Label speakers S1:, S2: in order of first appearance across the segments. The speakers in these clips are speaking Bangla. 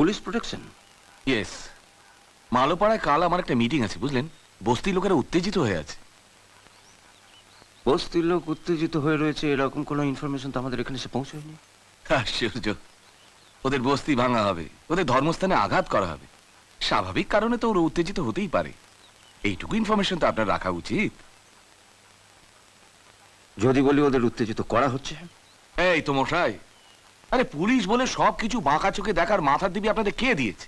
S1: Police protection?
S2: ইয়েস মালোপাড়ায় কাল আমার একটা মিটিং আছে বুঝলেন? বস্তির লোকেরা উত্তেজিত হয়ে আছে।
S1: বস্তির লোক উত্তেজিত হয়ে রয়েছে এরকম কোনো ইনফরমেশন তো আমাদের এখানে এসে পৌঁছয়নি।
S2: আশ্চর্য। ওদের বস্তি ভাঙা হবে ওদের ধর্মস্থানে আঘাত করা হবে। স্বাভাবিক কারণে তো ওরা উত্তেজিত হতেই পারে। এইটুকু ইনফরমেশন তো আপনার রাখা উচিত।
S1: যদি বলি ওদের উত্তেজিত করা হচ্ছে।
S2: এই তো মশাই আরে পুলিশ বলে সব কিছু বাঁকা চোখে দেখার মাথার দিবি আপনাদের কে দিয়েছে?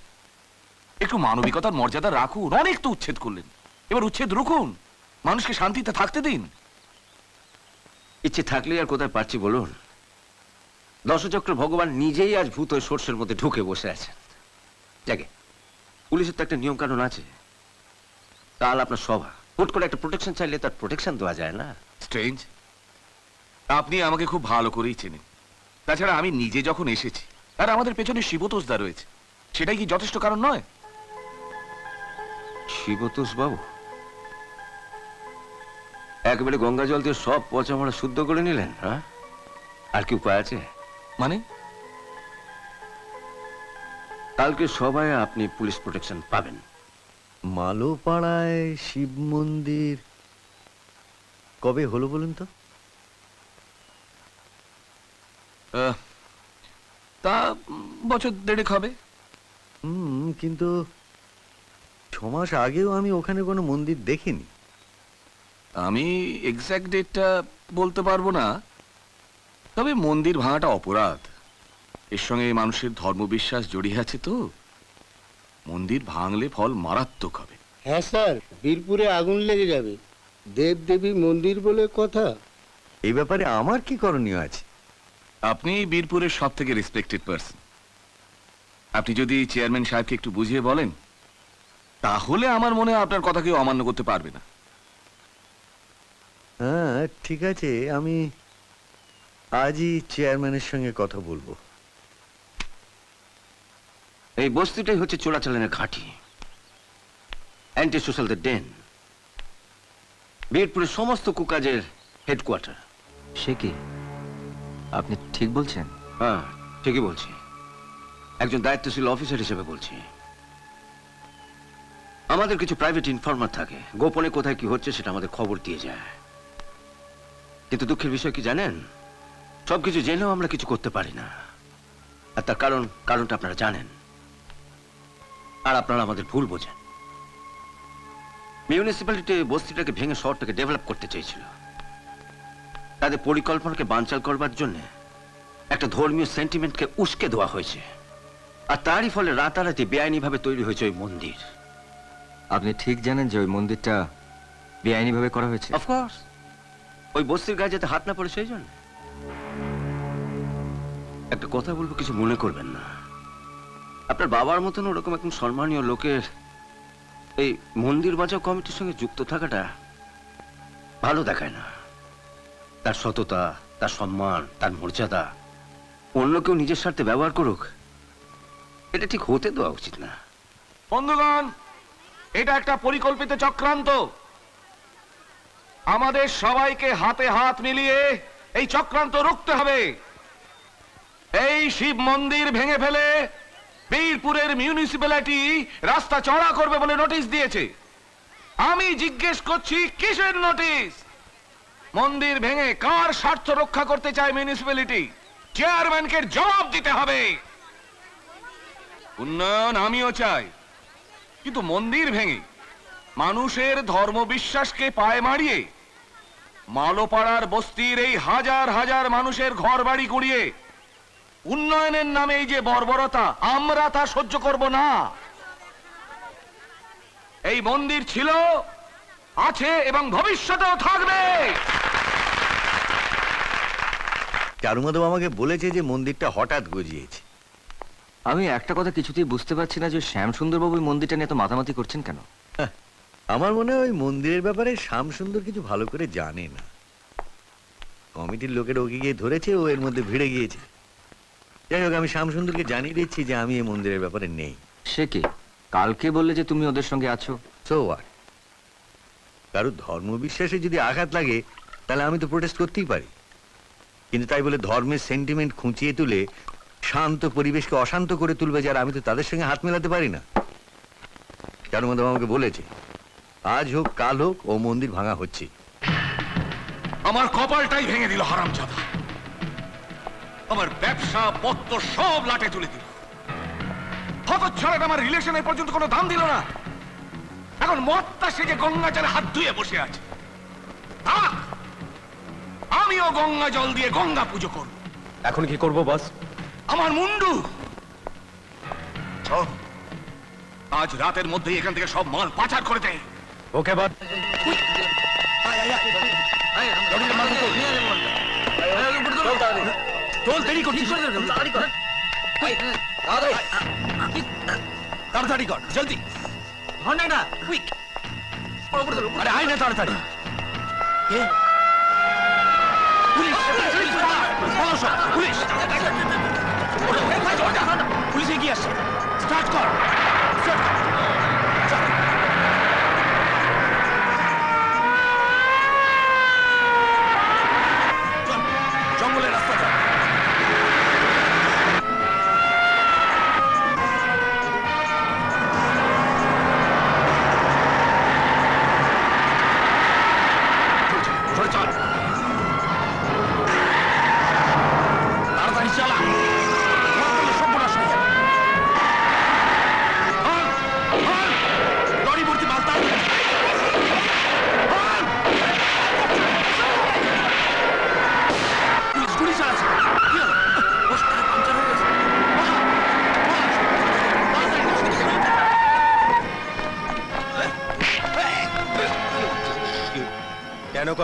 S2: একটু মানবিকতার মর্যাদা রাখুন অনেক তো উচ্ছেদ করলেন। এবার উচ্ছেদ রুখুন মানুষকে শান্তিতে থাকতে দিন।
S1: ইচ্ছে থাকলে আর কোথায় পারছি বলুন? দশচক্র ভগবান নিজেই আজ ভূত সর্ষের মধ্যে ঢুকে বসে আছেন। যাকে পুলিশের তো একটা নিয়ম কানুন আছে। কাল আপনার সভা হুট করে একটা প্রোটেকশন চাইলে তার প্রোটেকশন দেওয়া যায় না।
S2: স্ট্রেঞ্জ আপনি আমাকে খুব ভালো করেই চেনেন। তাছাড়া আমি নিজে যখন এসেছি আর আমাদের পেছনে শিবতোষদা রয়েছে সেটাই কি যথেষ্ট কারণ নয়?
S1: শিবতোষ বাবু একেবারে গঙ্গা জল দিয়ে সব পচা মরা শুদ্ধ করে নিলেন হ্যাঁ আর কি উপায় আছে?
S2: মানে?
S1: কালকে সবাই আপনি পুলিশ প্রোটেকশন পাবেন।
S3: মালোপাড়ায় শিব মন্দির কবে হলো বলুন তো?
S2: তা বছর দেড়েক হবে।
S3: হুম কিন্তু ছ মাস আগেও আমি ওখানে কোনো মন্দির দেখিনি।
S2: আমি এক্স্যাক্ট ডেটটা বলতে পারব না তবে মন্দির ভাঙাটা অপরাধ। এর সঙ্গে মানুষের ধর্মবিশ্বাস জড়িয়ে আছে তো। মন্দির ভাঙলে ফল মারাত্মক হবে।
S4: হ্যাঁ স্যার বীরপুরে আগুন লেগে যাবে। দেব দেবী মন্দির বলে কথা।
S3: এই ব্যাপারে আমার কি করণীয় আছে?
S2: আপনি বীরপুরের সব থেকে রেসপেক্টেড পার্সন আপনি যদি চেয়ারম্যান সাহেবকে একটু বুঝিয়ে বলেন তাহলে আমার মনে হয় আপনার কথা কেউ অমান্য করতে পারবে না।
S3: হ্যাঁ ঠিক আছে আমি আজই চেয়ারম্যানের সঙ্গে কথা বলব।
S1: এই বস্তিটাই হচ্ছে চোরাচালানের ঘাঁটি। অ্যান্টি সোশ্যাল সোশ্যালদের ডেন বীরপুরের সমস্ত কুকাজের হেডকোয়ার্টার
S5: সে কি? আপনি ঠিক বলছেন।
S1: হ্যাঁ ঠিকই বলছি। একজন দায়িত্বশীল অফিসার হিসেবে বলছি। আমাদের কিছু প্রাইভেট ইনফরমার থাকে। গোপনে কোথায় কি হচ্ছে সেটা আমাদের খবর দিয়ে যায়। কিন্তু দুঃখের বিষয় কি জানেন? সবকিছু জেনেও আমরা কিছু করতে পারি না। আর তার কারণ, কারণটা আপনারা জানেন। আর আপনারা আমাদের ভুল বোঝেন। মিউনিসিপ্যালিটি বস্তিটাকে ভেঙে শহরটাকে ডেভেলপ করতে চেয়েছিল। তাদের পরিকল্পনাকে বানচাল করবার জন্য একটা ধর্মীয় সেন্টিমেন্টকে উস্কে দেওয়া হয়েছে। আর তারই ফলে রাতারাতি বেআইনিভাবে তৈরি হয়েছে ওই মন্দির।
S5: আপনি ঠিক জানেন যে ওই মন্দিরটা বেআইনিভাবে করা হয়েছে।
S1: অফকোর্স ওই বস্তির গায়ে যাতে হাত না পড়ে সেই জন্য। একটা কথা বলব কিছু মনে করবেন না। আপনার বাবার মতন ওরকম একজন সম্মানীয় লোকের এই মন্দির বাঁচাও কমিটির সঙ্গে যুক্ত থাকাটা ভালো দেখায় না। তার সততা, তার সম্মান, তার মর্যাদা। অন্য কেউ নিজের স্বার্থে ব্যবহার করুক, এটা ঠিক হতে দেওয়া উচিত না।
S2: বন্ধুগণ, এটা একটা পরিকল্পিত চক্রান্ত। আমাদের সবাইকে হাতে হাত মিলিয়ে এই চক্রান্ত রুখতে হবে। এই শিব মন্দির ভেঙে ফেলে বীরপুরের মিউনিসিপ্যালিটি রাস্তা চড়া করবে বলে নোটিশ দিয়েছে। আমি জিজ্ঞেস করছি, কিসের নোটিশ? মন্দির ভেঙে কার স্বার্থ রক্ষা করতে চায় মিউনিসিপ্যালিটি চেয়ারম্যানকে জবাব দিতে হবে। উন্নয়ন আমিও চাই, কিন্তু মন্দির ভেঙে মানুষের ধর্মবিশ্বাসকে পায়ে মারিয়ে মালোপাড়ার বস্তির এই হাজার হাজার মানুষের ঘর বাড়ি গুড়িয়ে উন্নয়নের নামে এই যে বর্বরতা, আমরা তা সহ্য করব না। এই মন্দির ছিল আছে এবং ভবিষ্যতেও থাকবে।
S3: চারুমাধব আমাকে বলেছে যে মন্দিরটা হঠাৎ গজিয়েছে।
S5: আমি একটা কথা কিছুতেই বুঝতে পারছি না যে শ্যাম সুন্দরবাবু ওই মন্দিরটা নিয়ে এত মাতামাতি করছেন কেন?
S3: আমার মনে হয় ওই মন্দিরের ব্যাপারে শ্যামসুন্দর কিছু ভালো করে জানে না। কমিটির লোকের ওকে গিয়ে ধরেছে ও এর মধ্যে ভিড়ে গিয়েছে। যাই হোক আমি শ্যামসুন্দরকে জানিয়ে দিচ্ছি যে আমি এই মন্দিরের ব্যাপারে নেই।
S5: সে কে? কালকে বললে যে তুমি ওদের সঙ্গে আছো?
S3: সো আর কারও ধর্মবিশ্বাসে যদি আঘাত লাগে, তাহলে আমি তো প্রোটেস্ট করতেই পারি। কিন্তু তাই বলে ধর্মের সেন্টিমেন্ট খুঁচিয়ে তুলে শান্ত পরিবেশকে অশান্ত করে তুলবে যারা, আমি তো তাদের সঙ্গে হাত মেলাতে পারি না। যার মধ্যে আমাকে বলেছে, আজ হোক, কাল হোক, ও মন্দির ভাঙা হচ্ছে।
S2: আমার কপালটাই ভেঙে দিল হারামজাদা। আমার ব্যবসা, পত্র সব লাটে তুলে দিল। হতচ্ছাড়াটা আমার রিলেশনের পর্যন্ত কোনো দাম দিল না। এখন মত্তা সেজে গঙ্গা জলে হাত ধুয়ে বসে আছে আমিও গঙ্গা জল দিয়ে গঙ্গা পুজো করব
S6: এখন কি করব বস
S2: আমার মুন্ডু আজ রাতের মধ্যেই এখান থেকে সব মাল পাচার করে দেয়
S6: ওকে বস
S2: তাড়াতাড়ি কর জলদি আরে আয় না তাড়াতাড়ি পুলিশ পুলিশ বলো সব, পুলিশ পুলিশ এগিয়ে আসছে স্টার্ট কর start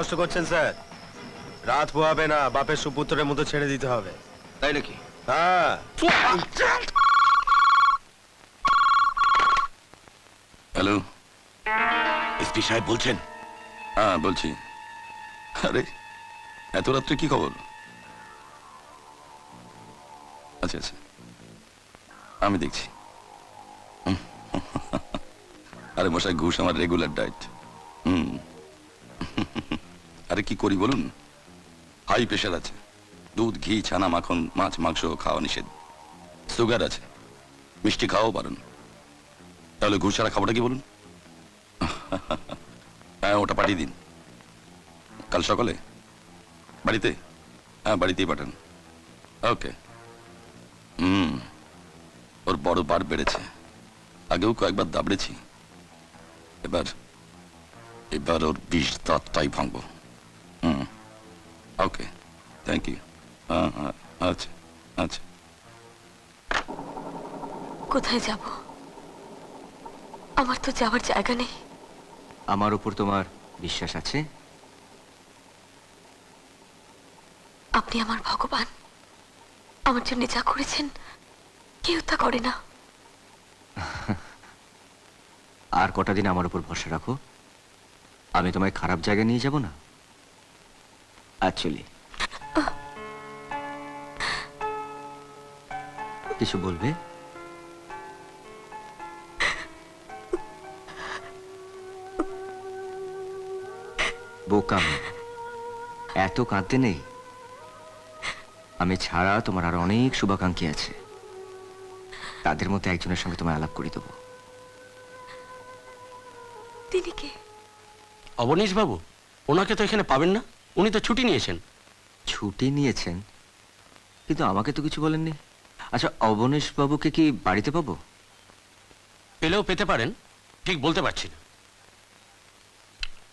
S6: কেন কষ্ট করছেন স্যার। রাত পোহাবে না বাপের সুপুত্রের মতো ছেড়ে দিতে হবে।
S1: তাই নাকি?
S6: হ্যাঁ।
S2: হ্যালো? এসপি সাহেব বলছেন?
S7: হ্যাঁ বলছি। আরে এত রাত্রে কি খবর? আচ্ছা আচ্ছা। আমি দেখছি। আরে মশাই ঘুষ আমার রেগুলার ডায়েট। আরে কি করি বলুন? হাই প্রেশার আছে। দুধ, ঘি, ছানা, মাখন, মাছ, মাংস খাওয়া নিষেধ। সুগার আছে। মিষ্টি খাওয়াও পারেন। তাহলে ঘুষ ছাড়া খাবারটা কি বলুন? হ্যাঁ ওটা পাঠিয়ে দিন। কাল সকালে? বাড়িতে? হ্যাঁ বাড়িতেই পাঠান। ওকে। হুম, ওর বড় বার বেড়েছে। আগেও কয়েকবার দাবড়েছি। এবার এবার ওর বিষ দাঁতটাই ভাঙবো। ওকে থ্যাংক ইউ আচ্ছা আচ্ছা।
S8: কোথায় যাব? আমার তো যাওয়ার জায়গা নেই।
S5: আমার উপর তোমার বিশ্বাস আছে?
S8: আপনি আমার ভগবান। আমার জন্য যা করেছেন কেউ তা করে না।
S5: আর কটা দিন আমার উপর ভরসা রাখো। আমি তোমায় খারাপ জায়গায় নিয়ে যাব না? অ্যাকচুয়ালি কিছু বলবে? বোকাম এত কাঁদতে নেই? আমি ছাড়া তোমার আর অনেক শুভাকাঙ্ক্ষী আছে। তাদের মধ্যে একজনের সঙ্গে তোমায় আলাপ করে দেবো।
S8: তিনি কে?
S9: অবনীশ বাবু ওনাকে তো এখানে পাবেন না? উনি তো ছুটি নিয়েছেন।
S5: ছুটি নিয়েছেন? কিন্তু আমাকে তো কিছু বলেননি। আচ্ছা অবনীশ বাবুকে কি বাড়িতে পাবো?
S9: পেলেও পেতে পারেন ঠিক বলতে পারছি না।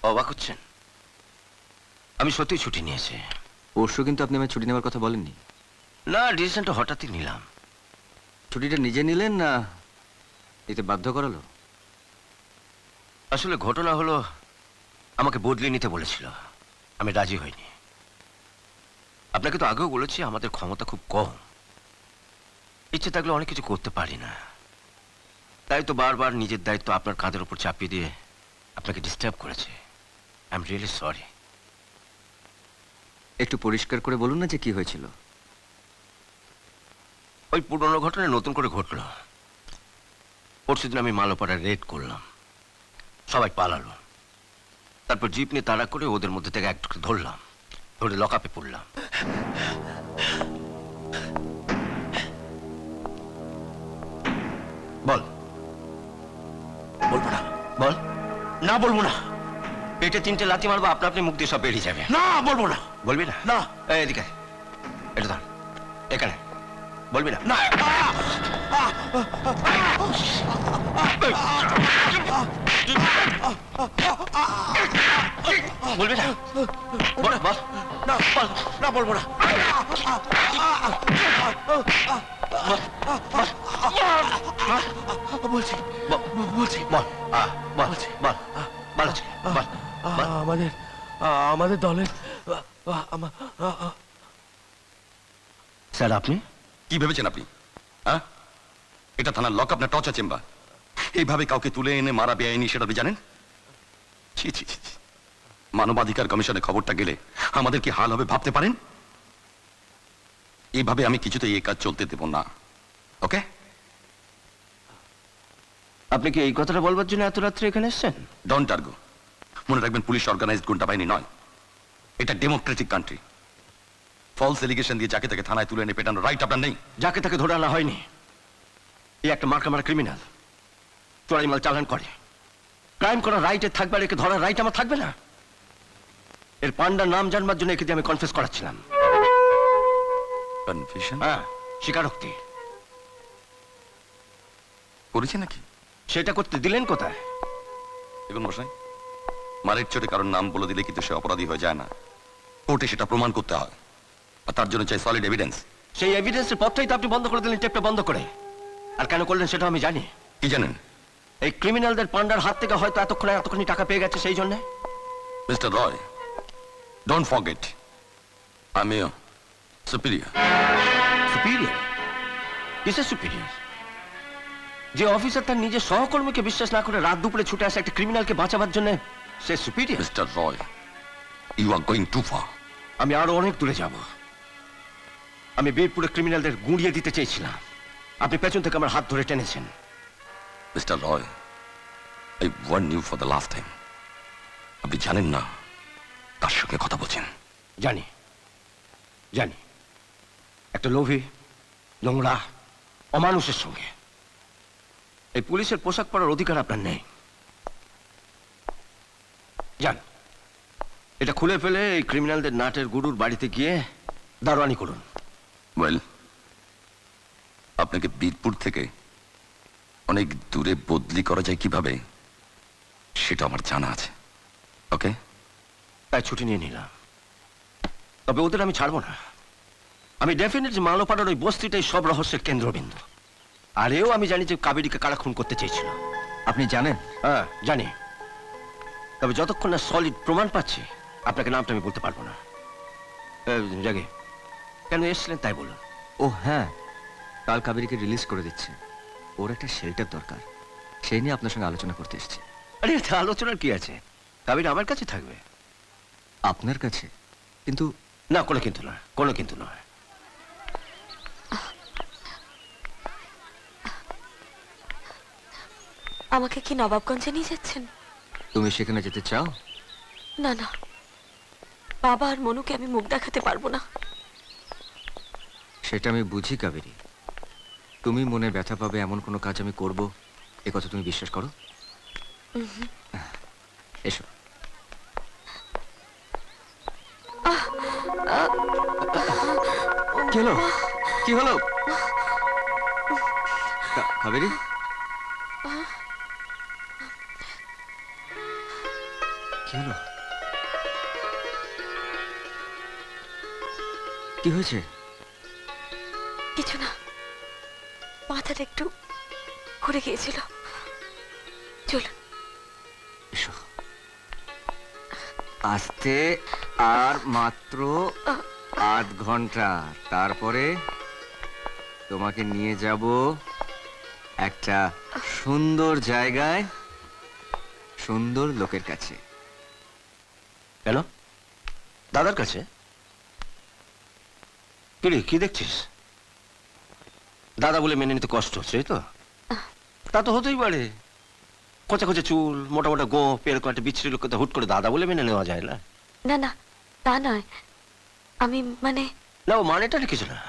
S1: অবাক হচ্ছেন। আমি সত্যি ছুটি নিয়েছি।
S5: পরশু কিন্তু আপনি আমার ছুটি নেওয়ার কথা বলেননি।
S1: না ডিসিশনটা হঠাৎই নিলাম।
S5: ছুটিটা নিজে নিলেন না এতে বাধ্য করালো?
S1: আসলে ঘটনা হলো আমাকে বদলে নিতে বলেছিল। আমি রাজি হইনি। আপনাকে তো আগেও বলেছি আমাদের ক্ষমতা খুব কম। ইচ্ছে থাকলে অনেক কিছু করতে পারি না। তাই তো বারবার নিজের দায়িত্ব আপনার কাঁধের উপর চাপিয়ে দিয়ে আপনাকে ডিস্টার্ব করেছে। আই এম রিয়েলি সরি
S5: একটু পরিষ্কার করে বলুন না যে কি হয়েছিল।
S1: ওই পুরনো ঘটনা নতুন করে ঘটলো। পরশুদিন আমি মালোপাড়ায় রেড করলাম। সবাই পালালো। তারপর জিপ নিয়ে তাড়া করে ওদের মধ্যে থেকে একটাকে ধরলাম। ধরে লকআপে পড়লাম। বল।
S9: বলব না।
S1: বল।
S9: না বলব না।
S1: পেটে তিনটে লাথি মারবো আপনা আপনি মুখ দিয়ে সব বেরিয়ে যাবে।
S9: না বলব না।
S1: বলবি না?
S9: না।
S1: এদিকে এটা ধর। এখানে বলবি না?
S9: না।
S1: বলবি না? বল বল।
S9: না বল না বলব না। বলছি বলছি
S1: বল। আ, বল বল বল আজকে, বল বল।
S9: আমাদের আমাদের দলের
S1: স্যার আপনি?
S7: কি ভেবেছেন আপনি? হ্যাঁ এটা থানার লক আপনার টর্চার চেম্বার? এইভাবে কাউকে তুলে এনে মারা বেআইনি সেটা আপনি জানেন? ছি ছি ছি ছি। মানবাধিকার কমিশনে খবরটা গেলে আমাদের কি হাল হবে ভাবতে পারেন? এইভাবে আমি কিছুতেই এই কাজ চলতে দেব না। ওকে?
S1: আপনি কি এই কথাটা বলবার জন্য এত রাত্রে এখানে এসেছেন?
S7: ডন টার্গো মনে রাখবেন পুলিশ অর্গানাইজড গুন্ডা বাহিনী নয়। এটা ডেমোক্রেটিক কান্ট্রি ফলস এলিগেশন দিয়ে যাকে তাকে থানায় তুলে এনে পেটানোর রাইট আপনার নেই।
S1: যাকে তাকে ধরে আনা হয়নি। এই একটা মার্কা মারা ক্রিমিনাল চোরাই মাল চালান করে। ক্রাইম করার রাইটে থাকবে আর একে ধরার রাইট আমার থাকবে না। এর পান্ডার নাম জানবার জন্য একে দিয়ে আমি কনফেস করাচ্ছিলাম।
S7: কনফিউশন
S1: হ্যাঁ স্বীকারোক্তি।
S7: করেছে নাকি?
S1: সেটা করতে দিলেন কোথায়?
S7: দেখুন মশাই মারের চোটে কারোর নাম বলে দিলে কিন্তু সে অপরাধী হয়ে যায় না। কোর্টে সেটা প্রমাণ করতে হয়। আর তার জন্য চাই সলিড এভিডেন্স
S1: সেই এভিডেন্সের পথটাই তো আপনি বন্ধ করে দিলেন টেপটা বন্ধ করে। আর কেন করলেন সেটা আমি জানি।
S7: কি জানেন?
S1: এই ক্রিমিনালদের পান্ডার হাত থেকে হয়তো এতক্ষণে এতক্ষণই টাকা পেয়ে গেছে সেই জন্যে?
S7: মিস্টার রয় ডোন্ট ফরগেট আমি সুপিরিয়র
S1: সুপিরিয়র কিসের সুপিরিয়র যে অফিসার তার নিজের সহকর্মীকে বিশ্বাস না করে রাত দুপুরে ছুটে আসে একটা ক্রিমিনালকে বাঁচাবার জন্য সে superior
S7: mister Roy you are going too far
S1: আমি আরও অনেক দূরে যাব। আমি বীরপুরে ক্রিমিনালদের গুঁড়িয়ে দিতে চেয়েছিলাম। আপনি পেছন থেকে আমার হাত ধরে টেনেছেন।
S7: Mister Roy I warn you for the last time আপনি জানেন না কার সঙ্গে কথা বলছেন?
S1: জানি। জানি। একটা লোভী নোংরা অমানুষের সঙ্গে। এই পুলিশের পোশাক পরার অধিকার আপনার নেই। যান। এটা খুলে ফেলে এই ক্রিমিনালদের নাটের গুরুর বাড়িতে গিয়ে দারোয়ানি করুন।
S7: ওয়েল আপনাকে বীরপুর থেকে অনেক দূরে বদলি করা যায় কীভাবে সেটা আমার জানা আছে। ওকে?
S1: তাই ছুটি নিয়ে নিলাম তবে ওদের আমি ছাড়বো না। আমি ডেফিনেটলি মালোপাড়ার ওই বস্তিটাই সব রহস্যের কেন্দ্রবিন্দু। আর এও আমি জানি যে কাবেরিকে কারা খুন করতে চেয়েছিল।
S5: আপনি জানেন?
S1: হ্যাঁ জানি। তবে যতক্ষণ না সলিড প্রমাণ পাচ্ছি আপনাকে নামটা আমি বলতে পারব না। জাগে কেন এসছিলেন তাই বলুন।
S5: ও হ্যাঁ। কাল কাবেরীকে রিলিজ করে দিচ্ছে। ওর একটা শেল্টার দরকার। সেই নিয়ে আপনার সঙ্গে আলোচনা করতে এসেছি।
S1: আরে এতে আলোচনার কি আছে? কাবেরী আমার কাছে থাকবে।
S5: আপনার কাছে? কিন্তু
S1: না কোনো কিন্তু না কোনো কিন্তু নয়।
S8: আমাকে কি নবাবগঞ্জে নিয়ে যাচ্ছেন?
S5: তুমি সেখানে যেতে চাও?
S8: না না। বাবা আর মনুকে আমি মুখ দেখাতে পারব না।
S5: সেটা আমি বুঝি কাবেরী। তুমি মনে ব্যথা পাবে এমন কোনো কাজ আমি করব? এ কথা তুমি বিশ্বাস করো? এসো। কি হলো? কি হলো কাবেরী কি হলো? কি হয়েছে?
S8: মাথাটা একটু ঘুরে গিয়েছিল। চলুন।
S5: আস্তে আর মাত্র আধ ঘণ্টা। তারপরে তোমাকে নিয়ে যাব একটা সুন্দর জায়গায় সুন্দর লোকের কাছে।
S1: কেন? দাদার কাছে? কি দেখছিস? দাদা বলে মেনে নিতে কষ্ট হচ্ছে তো? তা তো হতেই পারে। কোচা কোচা চুল মোটা মোটা গোপ এরকম একটা বিচ্ছিরি লোককে তো হুট করে দাদা বলে মেনে নেওয়া যায় না।
S8: না না তা নয়। আমি মানে
S1: না ও মানেটা কিছু না।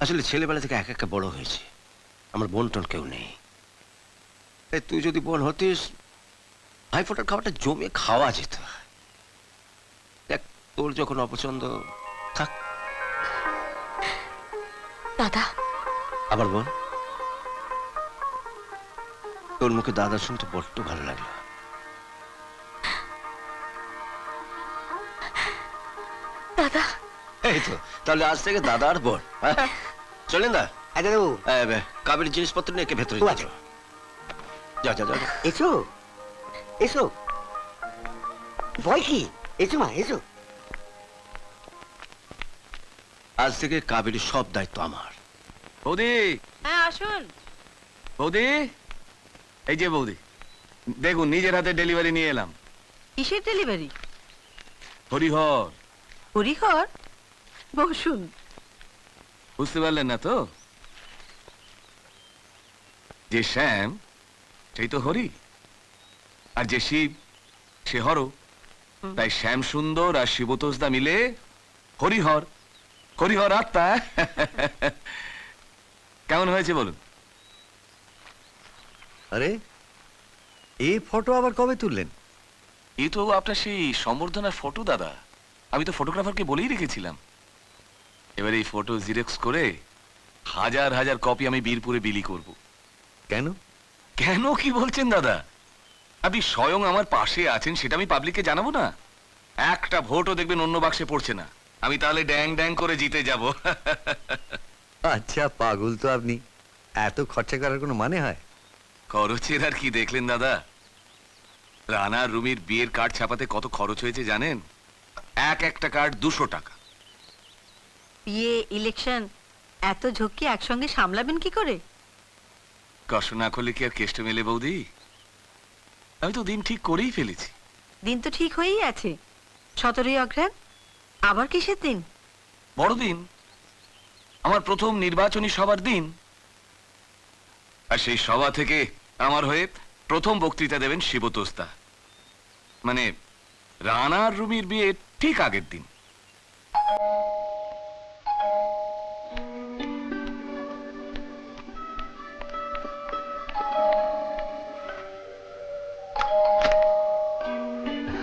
S1: আসলে ছেলেবেলা থেকে এক একটা বড় হয়েছে। আমার বোন টোন কেউ নেই। এই তুই যদি বোন হতিস ভাই ফোটার খাবারটা জমে খাওয়া যেত। দেখ তোর যখন অপছন্দ থাক।
S8: দাদা।
S1: আবার বোন তোর মুখে দাদা শুনতে বড্ড ভালো লাগল।
S8: দাদা।
S1: এই তো তাহলে আজ থেকে দাদা আর বোন হ্যাঁ? চলেন দা
S4: আচ্ছা বাবু।
S1: কাবের জিনিসপত্র নিয়ে একে ভেতরে
S4: আচ্ছা।
S1: যাও। যা যা যা
S4: এসো। এসো। ভয় কি? এসো মা এসো।
S1: আজ থেকে কাবেরীর সব দায়িত্ব আমার।
S2: বৌদি!
S10: হ্যাঁ আসুন।
S2: বৌদি! এই যে বৌদি দেখুন নিজের হাতে ডেলিভারি নিয়ে এলাম।
S10: কিসের ডেলিভারি?
S2: হরিহর।
S10: হরিহর? বসুন।
S2: বুঝতে পারলেন না তো? যে শ্যাম সেই তো হরি। আর যে শিব সে হর। তাই শ্যাম সুন্দর আর শিবতোষদা মিলে হরিহর। হরিহর আত্মা। কেমন হয়েছে বলুন?
S3: আরে এই ফটো আবার কবে তুললেন?
S2: এই তো আপনার সেই সম্বর্ধনার ফটো দাদা। আমি তো ফটোগ্রাফারকে বলেই রেখেছিলাম। এবার এই ফটো জিরেক্স করে হাজার হাজার কপি আমি বীরপুরে বিলি করব।
S3: কেন?
S2: কেন কি বলছেন দাদা? আপনি স্বয়ং আমার পাশে আছেন সেটা আমি পাবলিককে জানাব না? একটা ভোটও দেখবেন অন্য বাক্সে পড়ছে না। আমি তাহলে ড্যাং ড্যাং করে জিতে যাব।
S3: আচ্ছা পাগল তো আপনি। এত খরচা করার কোনো মানে হয়?
S2: খরচের আর কি দেখলেন দাদা? রানা রুমির বিয়ের কার্ড ছাপাতে কত খরচ হয়েছে জানেন? এক একটা কার্ড দুশো টাকা।
S10: বিয়ে ইলেকশন এত ঝক্কি একসঙ্গে সামলাবেন কি করে?
S2: কষ্ট না করলে কি আর কেষ্ট মেলে বৌদি? আমি তো দিন ঠিক করেই ফেলেছি।
S10: দিন তো ঠিক হয়েই আছে। সতেরোই অগ্রাণ আবার কিসের দিন?
S2: বড়দিন। আমার প্রথম নির্বাচনী সভার দিন। আর সেই সভা থেকে আমার হয়ে প্রথম বক্তৃতা দেবেন শিবতোস্তা মানে রানার রুমির বিয়ে ঠিক আগের দিন।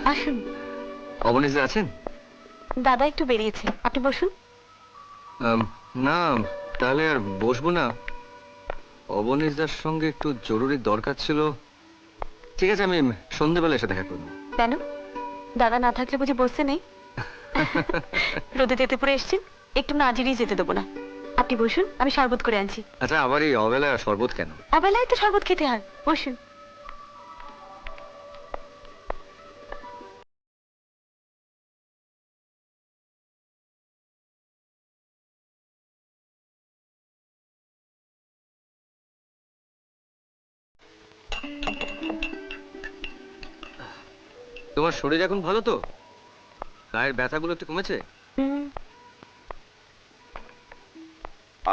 S8: আসুন।
S5: অবনীশ আছেন?
S8: দাদা একটু বেরিয়েছে। আপনি বসুন।
S5: না তাহলে আর বসবো না। অবনীশদার সঙ্গে একটু জরুরি দরকার ছিল। ঠিক আছে আমি সন্ধেবেলা এসে দেখা করব।
S8: কেন? দাদা না থাকলে বুঝি বসতে নেই? রোদে যেতে পড়ে এসছেন? একটু না জিরিয়ে যেতে দেবো না। আপনি বসুন আমি শরবত করে আনছি।
S5: আচ্ছা আবার এই অবেলা শরবত কেন?
S8: অবেলায় তো শরবত খেতে হয়। বসুন।
S5: তোমার শরীর এখন ভালো তো? গায়ের ব্যথাগুলো একটু কমেছে?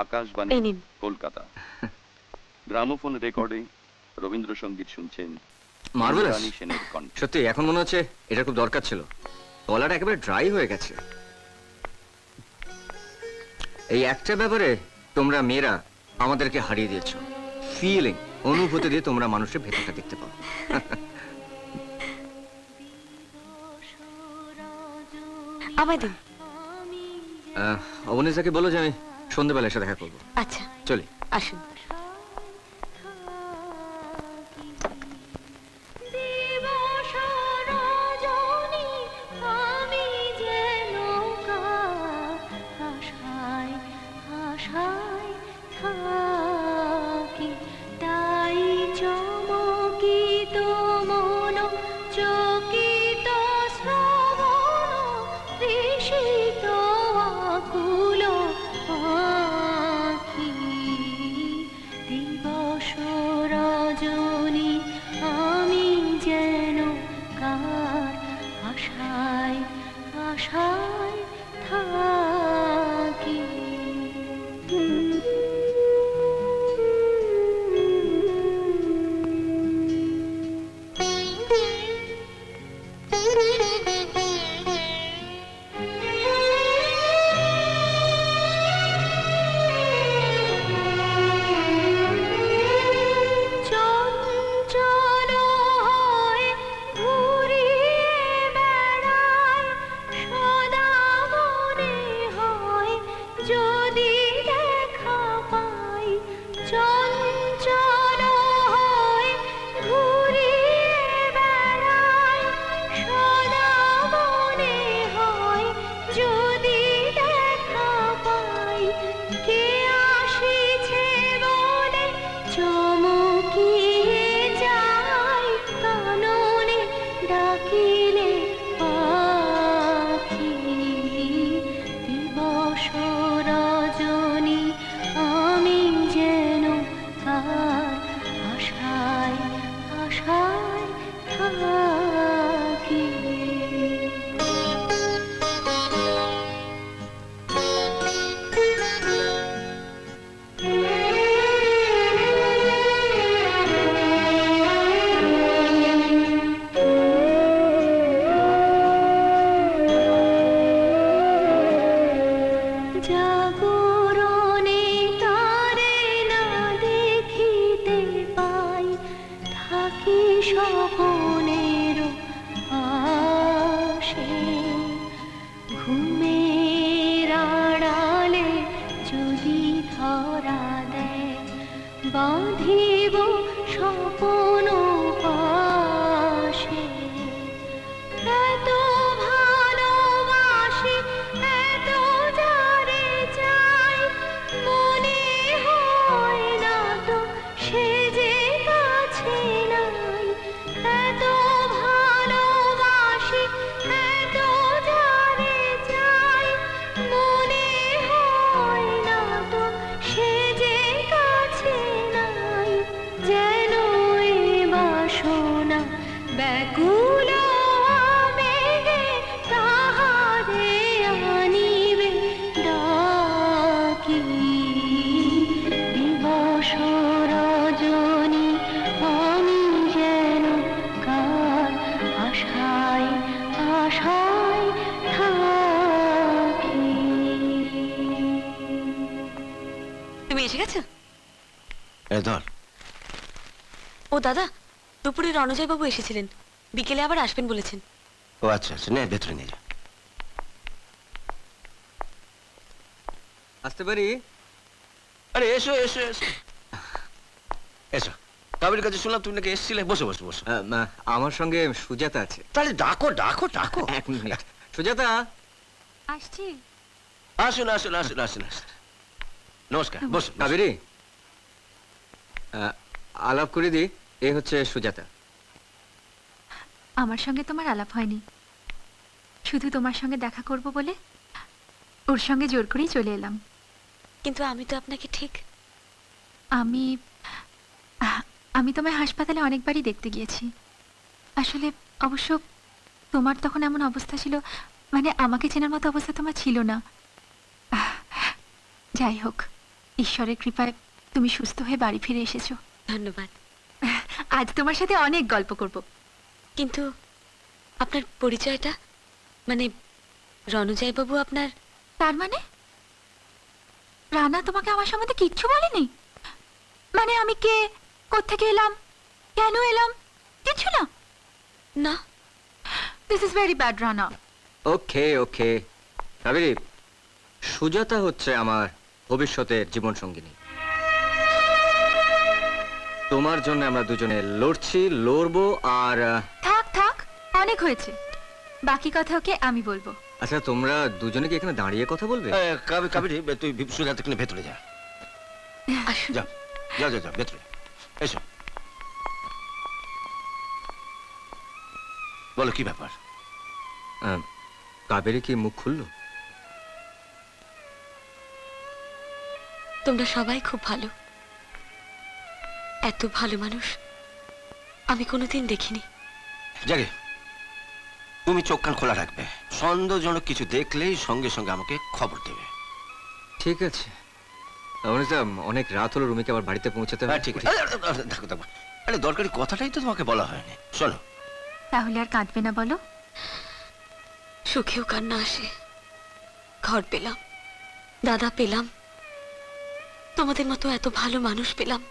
S7: আকাশবাণী
S8: এই নিন।
S7: কলকাতা। গ্রামোফোন রেকর্ডিং রবীন্দ্রসঙ্গীত শুনছেন
S5: মার্ভেলাস
S7: রানী সেনের কণ্ঠ।
S5: সত্যি এখন মনে হচ্ছে এটা খুব দরকার ছিল। গলাটা একেবারে ড্রাই হয়ে গেছে। এই একটা ব্যাপারে তোমরা মেয়েরা আমাদেরকে হারিয়ে দিয়েছ। ফিলিং অনুভূতি দিয়ে তোমরা মানুষের ভেতরটা দেখতে পাও।
S8: আমায় দিন।
S5: অবনীশদাকে বলো যে আমি সন্ধ্যেবেলা এসে দেখা করব।
S8: আচ্ছা।
S5: চলি।
S8: আসুন। দুপুরে রণজয় বাবু এসেছিলেন। বিকেলে আবার আসবেন বলেছেন।
S1: ও আচ্ছা আচ্ছা নে ভেতরে নিয়ে যা।
S5: আসতে পারি?
S1: আরে এসো এসো এসো। এসো। কাবির কাছে শুনলাম তুমি নাকি এসেছিলে। বসো বসো বসো।
S5: আমার সঙ্গে সুজাতা আছে।
S1: তাহলে ডাকো ডাকো ডাকো।
S5: এক মিনিট। সুজাতা?
S11: আসছি।
S1: আসুন আসুন আসুন আসুন আসুন। নমস্কার বসুন বসুন।
S5: কাবেরি? আলাপ করে দি এ হচ্ছে সুজাতা।
S11: আমার সঙ্গে তোমার আলাপ হয়নি। শুধু তোমার সঙ্গে দেখা করব বলে ওর সঙ্গে জোর করেই চলে এলাম।
S8: কিন্তু আমি তো আপনাকে ঠিক
S11: আমি আমি তোমায় হাসপাতালে অনেকবারই দেখতে গিয়েছি। আসলে অবশ্য তোমার তখন এমন অবস্থা ছিল মানে আমাকে চেনার মতো অবস্থা তোমার ছিল না। যাই হোক ঈশ্বরের কৃপায় তুমি সুস্থ হয়ে বাড়ি ফিরে এসেছ।
S8: ধন্যবাদ।
S11: আজ তোমার সাথে অনেক গল্প করব।
S8: কিন্তু আপনার পরিচয়টা মানে রণজয় বাবু আপনার
S11: তার মানে? রানা তোমাকে আমার সম্বন্ধে কিচ্ছু বলেনি? মানে আমি কে? কোত্থেকে এলাম? কেন এলাম? কিচ্ছু না?
S8: না।
S11: This is very bad Rana.
S5: Okay okay. Kaveri Sujata হচ্ছে আমার ভবিষ্যতের জীবন সঙ্গিনী তোমার জন্য আমরা দুজনে লড়ছি লড়বো আর
S11: থাক থাক অনেক হয়েছে। বাকি কথা ওকে আমি বলব।
S5: আচ্ছা তোমরা দুজনে কি এখানে দাঁড়িয়ে কথা বলবে?
S1: কাবি কাবির তুই সুজাতা কিনে ভেতরে যা। যাও যাও যাও যাও ভেতরে। এসো। বলো কি ব্যাপার?
S5: কাবেরি কি মুখ খুললো?
S8: তোমরা সবাই খুব ভালো। এত ভালো মানুষ আমি কোনোদিন দেখিনি।
S1: জাগে তুমি চোখ কান খোলা রাখবে। সন্দেহজনক কিছু দেখলেই সঙ্গে সঙ্গে আমাকে খবর দেবে।
S5: ঠিক আছে। অনেক রাত হলো রুমিকে আবার বাড়িতে পৌঁছাতে হবে
S1: হ্যাঁ। ঠিক আছে। দেখো দেখো। আরে দরকারি কথাটাই তো তোমাকে বলা হয়নি। শোনো
S11: তাহলে আর কাঁদবে না বলো?
S8: সুখেও কান্না আসে। ঘর পেলাম। দাদা পেলাম। তোমাদের মতো এত ভালো মানুষ পেলাম।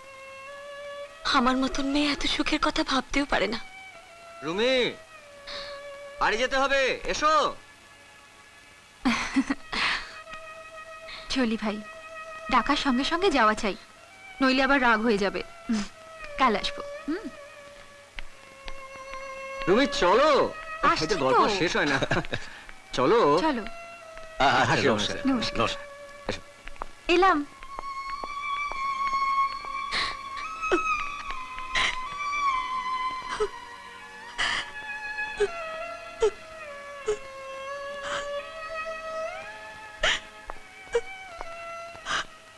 S8: আমার মতন মেয়ে এত সুখের কথা ভাবতেও পারে না।
S5: রুমি বাড়ি যেতে হবে এসো।
S11: চলি ভাই ডাকার সঙ্গে সঙ্গে যাওয়া চাই নইলে আবার রাগ হয়ে যাবে। হুম, কাল আসব হুম?
S5: তুমি চলো। গল্প শেষ হয় না। চলো।
S11: চলো।
S1: নমস্কার।
S11: এলাম।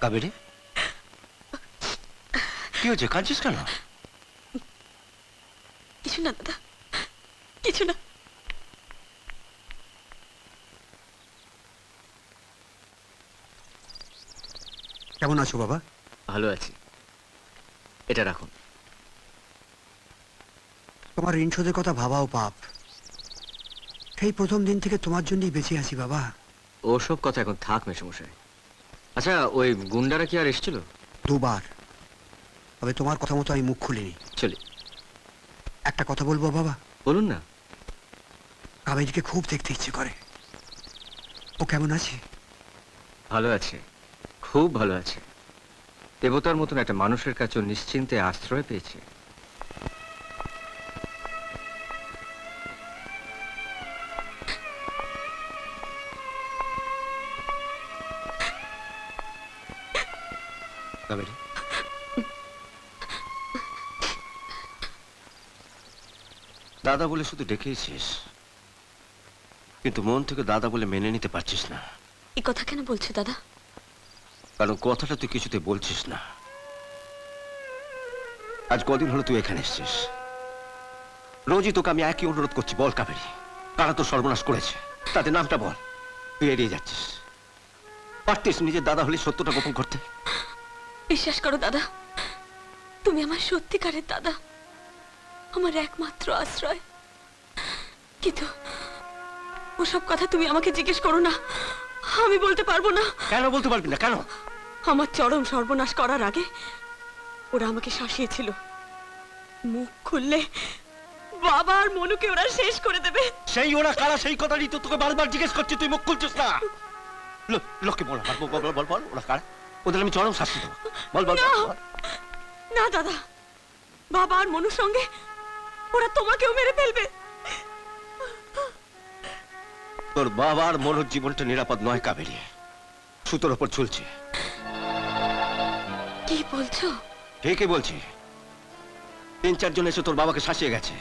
S1: কাবেরি? কি হয়েছে? কাঁদছিস কেন?
S8: কিছু না দাদা। কিছু না।
S12: কেমন আছো বাবা?
S5: ভালো আছি। এটা রাখুন।
S12: তোমার ঋণ শোধের কথা ভাবাও পাপ। সেই প্রথম দিন থেকে তোমার জন্যই বেঁচে আছি বাবা।
S5: ওসব কথা এখন থাক মেশমশাই আচ্ছা ওই গুন্ডারা কি আর এসেছিল?
S12: দুবার। তবে তোমার কথা মতো আমি মুখ খুলিনি।
S5: চলি।
S12: একটা কথা বলব বাবা?
S5: বলুন না।
S12: কাবেরীকে খুব দেখতে ইচ্ছে করে। ও কেমন আছে?
S5: ভালো আছে। খুব ভালো আছে। দেবতার মতন একটা মানুষের কাছে নিশ্চিন্তে আশ্রয় পেয়েছে।
S1: দাদা বলে শুধু ডেকেইছিস। কিন্তু মন থেকে দাদা বলে মেনে নিতে পারছিস না।
S8: এই কথা কেন বলছো দাদা?
S1: কারণ কথাটা তুই কিছুতে বলছিস না। আজ কদিন হলো তুই এখানে এসেছিস। রোজই তোকে আমি একই অনুরোধ করছি বল কাবেরি। কারা তো সর্বনাশ করেছে। তাদের নামটা বল। তুই এড়িয়ে যাচ্ছিস। পারতিস নিজের দাদা হলে সত্যটা গোপন করতে?
S8: বিশ্বাস করো দাদা। তুমি আমার সত্যিকারের দাদা। আমার একমাত্র আশ্রয়। কিন্তু ওসব কথা তুমি আমাকে জিজ্ঞেস করো না। আমি বলতে পারব না।
S1: কেন বলতে পারবি না? কেন?
S8: আমার চরম সর্বনাশ করার আগে ওরা আমাকে শাসিয়েছিল। মুখ খুললে বাবা আর মনুকে ওরা শেষ করে দেবে।
S1: সেই ওরা কারা সেই কথাটি তো তোকে বারবার জিজ্ঞেস করছি তুই মুখ খুলছিস না। লো- লোককে বল বল বল বল, ওরা কারা? ওদের আমি চরম শাস্তি দেবো। বল বল বল,
S8: না।
S1: বল।
S8: না দাদা। বাবা আর মনুর সঙ্গে ওরা তোমাকেও মেরে ফেলবে।
S1: তোর বাবার মনোর জীবনটা নিরাপদ নয় কাবেরি। সুতোর ওপর
S8: কি বলছো?
S1: ঠিকই বলছি। তিন চারজন এসে তোর বাবাকে শাসিয়ে গেছে।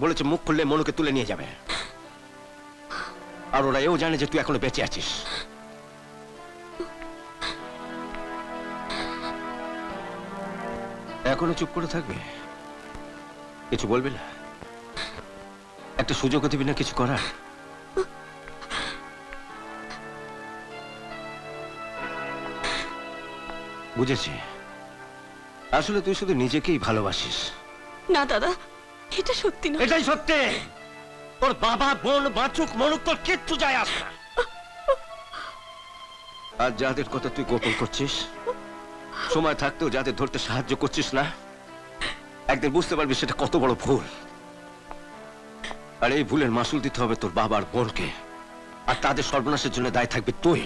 S1: বলেছে মুখ খুললে মনুকে তুলে নিয়ে যাবে। আর ওরা এও জানে যে তুই এখনও বেঁচে আছিস। এখনও চুপ করে থাকবে? কিছু বলবি না? একটা সুযোগ দিবি না কিছু করার? বুঝেছি। আসলে তুই শুধু নিজেকেই ভালোবাসিস।
S8: না দাদা এটা সত্যি না
S1: এটাই সত্যি! তোর বাবা বোন বাঁচুক মনুক তোর কিচ্ছু যায় আসে আর যাদের কথা তুই গোপন করছিস সময় থাকতেও যাদের ধরতে সাহায্য করছিস না একদিন বুঝতে পারবি সেটা কত বড় ভুল। আর এই ভুলের মাসুল দিতে হবে তোর বাবার বোনকে। আর তাদের সর্বনাশের জন্য দায় থাকবে তুই।